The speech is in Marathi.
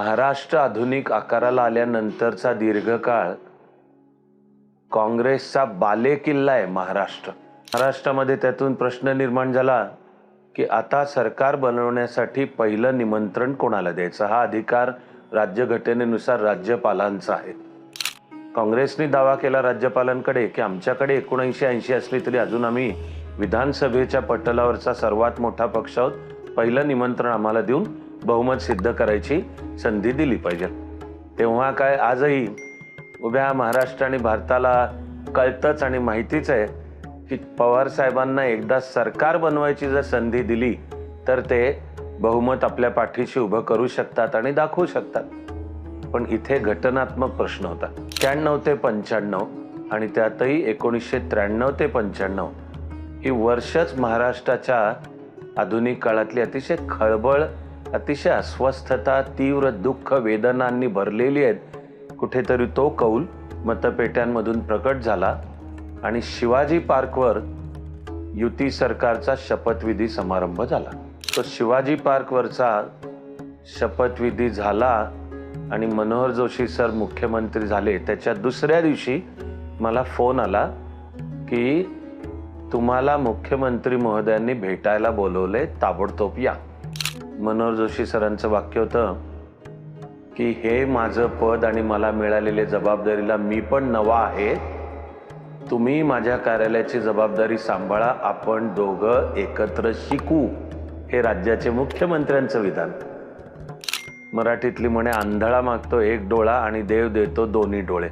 महाराष्ट्र आधुनिक आकाराला आल्यानंतरचा दीर्घकाळ काँग्रेसचा बालेकिल्ला आहे महाराष्ट्र. महाराष्ट्रामध्ये त्यातून प्रश्न निर्माण झाला की आता सरकार बनवण्यासाठी पहिलं निमंत्रण कोणाला द्यायचं? हा अधिकार राज्यघटनेनुसार राज्यपालांचा आहे. काँग्रेसने दावा केला राज्यपालांकडे की आमच्याकडे एकोणऐंशी ऐंशी असली तरी अजून आम्ही विधानसभेच्या पटलावरचा सर्वात मोठा पक्ष आहोत. पहिलं निमंत्रण आम्हाला देऊन बहुमत सिद्ध करायची संधी दिली पाहिजे. तेव्हा काय आजही उभ्या महाराष्ट्र आणि भारताला कळतंच आणि माहितीच आहे की पवार साहेबांना एकदा सरकार बनवायची जर संधी दिली तर ते बहुमत आपल्या पाठीशी उभं करू शकतात आणि दाखवू शकतात. पण इथे घटनात्मक प्रश्न होता. त्र्याण्णव ते पंच्याण्णव आणि त्यातही एकोणीसशे त्र्याण्णव ते पंच्याण्णव ही वर्षच महाराष्ट्राच्या आधुनिक काळातली अतिशय खळबळ अतिशय अस्वस्थता तीव्र दुःख वेदनांनी भरलेली आहेत. कुठेतरी तो कौल मतपेट्यांमधून प्रकट झाला आणि शिवाजी पार्कवर युती सरकारचा शपथविधी समारंभ झाला. तो शिवाजी पार्कवरचा शपथविधी झाला आणि मनोहर जोशी सर मुख्यमंत्री झाले. त्याच्या दुसऱ्या दिवशी मला फोन आला की तुम्हाला मुख्यमंत्री महोदयांनी भेटायला बोलवले ताबडतोब या. मनोहर जोशी सरांचं वाक्य होतं की हे माझं पद आणि मला मिळालेल्या जबाबदारीला मी पण नवा आहे. तुम्ही माझ्या कार्यालयाची जबाबदारी सांभाळा. आपण दोघं एकत्र शिकू. हे राज्याचे मुख्यमंत्र्यांचं विधान. मराठीतली म्हणे आंधळा मागतो एक डोळा आणि देव देतो दोन्ही डोळे.